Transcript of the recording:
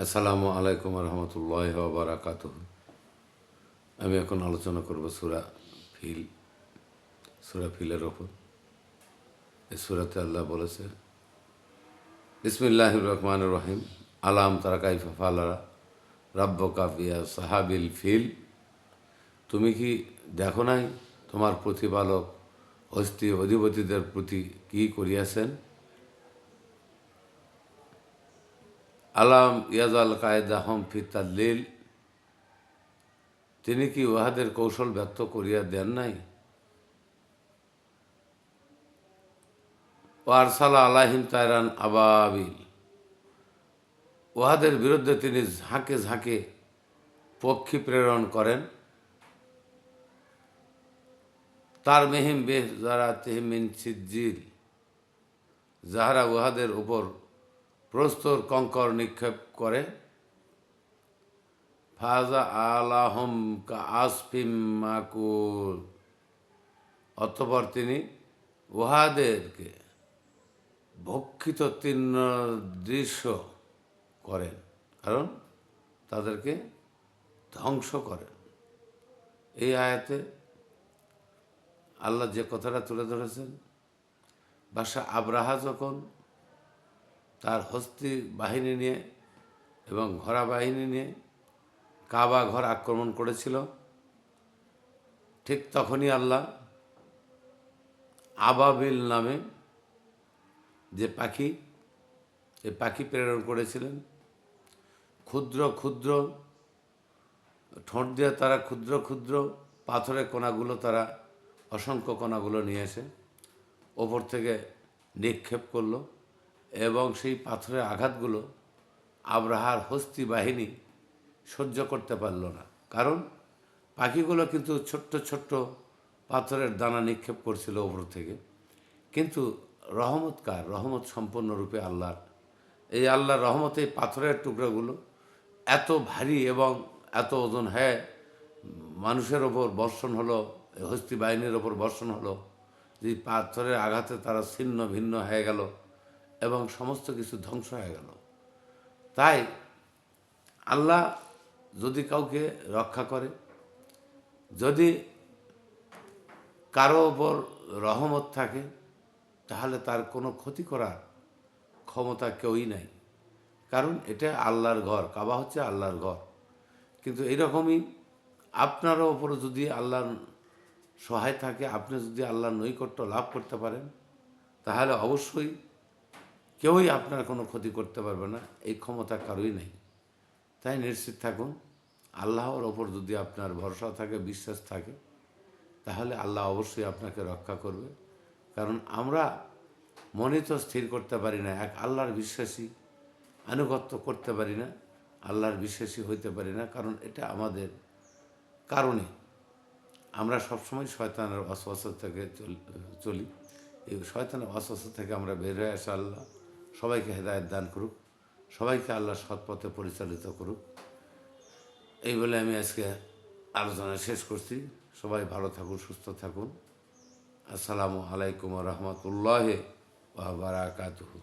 আসসালামু আলাইকুম রহমতুল্লাহ বারাকাত আমি এখন আলোচনা করব সুরা ফিল, সুরা ফিলের ওপর। এই সুরাতে আল্লাহ বলেছে ইসমিল্লাহ রহমান রহিম, আলাম তারা কাইফা ফালারা রাব্য কাফিয়া সাহাবিল ফিল। তুমি কি দেখো নাই তোমার প্রতিপালক অস্থি অধিপতিদের প্রতি কি করিয়াছেন? আলাম ইয়াজাল কায়দা হম ফিতাল্লিল তিনি কি উহাদের কৌশল ব্যক্ত করিয়া দেন নাই? পারসালা আলাহিম তায়রান আবাবিল। উহাদের বিরুদ্ধে তিনি ঝাঁকে ঝাঁকে পক্ষী প্রেরণ করেন। তার মেহিম বেহ যারা তেহমিন সিজ্জিল। যাহারা উহাদের উপর প্রস্তর কঙ্কর নিক্ষেপ করে। ফাজা আলাহম কা আসফিম মাকুল। অতপর তিনি উহাদেরকে ভক্ষিত তীর্ণ দৃশ্য করেন, কারণ তাদেরকে ধ্বংস করেন। এই আয়াতে আল্লাহ যে কথাটা তুলে ধরেছেন বাসা আব্রাহা যখন তার হস্তি বাহিনী নিয়ে এবং ঘোড়া বাহিনী নিয়ে কাবা ঘর আক্রমণ করেছিল। ঠিক তখনই আল্লাহ আবাবিল নামে যে পাখি এই পাখি প্রেরণ করেছিলেন। ক্ষুদ্র ক্ষুদ্র ঠোঁট দিয়ে তারা ক্ষুদ্র ক্ষুদ্র পাথরের কণাগুলো তারা, অসংখ্য কণাগুলো নিয়ে এসে ওপর থেকে নিক্ষেপ করল। এবং সেই পাথরের আঘাতগুলো আবরাহার হস্তি বাহিনী সহ্য করতে পারল না। কারণ পাখিগুলো কিন্তু ছোট্ট ছোট্ট পাথরের দানা নিক্ষেপ করছিল ওপর থেকে। কিন্তু রহমত কার রহমত সম্পূর্ণরূপে আল্লাহর। এই আল্লাহর রহমতে পাথরের টুকরোগুলো এত ভারী এবং এত ওজন হ্যাঁ মানুষের ওপর বর্ষণ হলো, হস্তি বাহিনীর ওপর বর্ষণ হলো, যে পাথরের আঘাতে তারা ছিন্ন ভিন্ন হয়ে গেল। এবং সমস্ত কিছু ধ্বংস হয়ে গেল। তাই আল্লাহ যদি কাউকে রক্ষা করে, যদি কারও ওপর রহমত থাকে, তাহলে তার কোনো ক্ষতি করার ক্ষমতা কেউই নাই। কারণ এটা আল্লাহর ঘর, কাবা হচ্ছে আল্লাহর ঘর। কিন্তু এইরকমই আপনারও ওপরে যদি আল্লাহর সহায় থাকে, আপনি যদি আল্লাহর নৈকট্য লাভ করতে পারেন, তাহলে অবশ্যই কেউই আপনার কোনো ক্ষতি করতে পারবে না, এই ক্ষমতা কারোই নেই। তাই নিশ্চিত থাকুন, আল্লাহর ওপর যদি আপনার ভরসা থাকে, বিশ্বাস থাকে, তাহলে আল্লাহ অবশ্যই আপনাকে রক্ষা করবে। কারণ আমরা মনে তো স্থির করতে পারি না, এক আল্লাহর বিশ্বাসী আনুগত্য করতে পারি না, আল্লাহর বিশ্বাসী হইতে পারি না, কারণ এটা আমাদের কারণে। আমরা সবসময় শয়তানের অস্বস্থ থেকে চলি এই শয়তানের অস্বস্থ থেকে আমরা বের হয়ে আসা আল্লাহ। সবাইকে হেদায়ত দান করুক, সবাইকে আল্লাহ সৎপথে পরিচালিত করুক। এই বলে আমি আজকে আলোচনা শেষ করছি। সবাই ভালো থাকুন, সুস্থ থাকুন। আসসালামু আলাইকুম রহমতুল্লাহ বারাকাতুহু।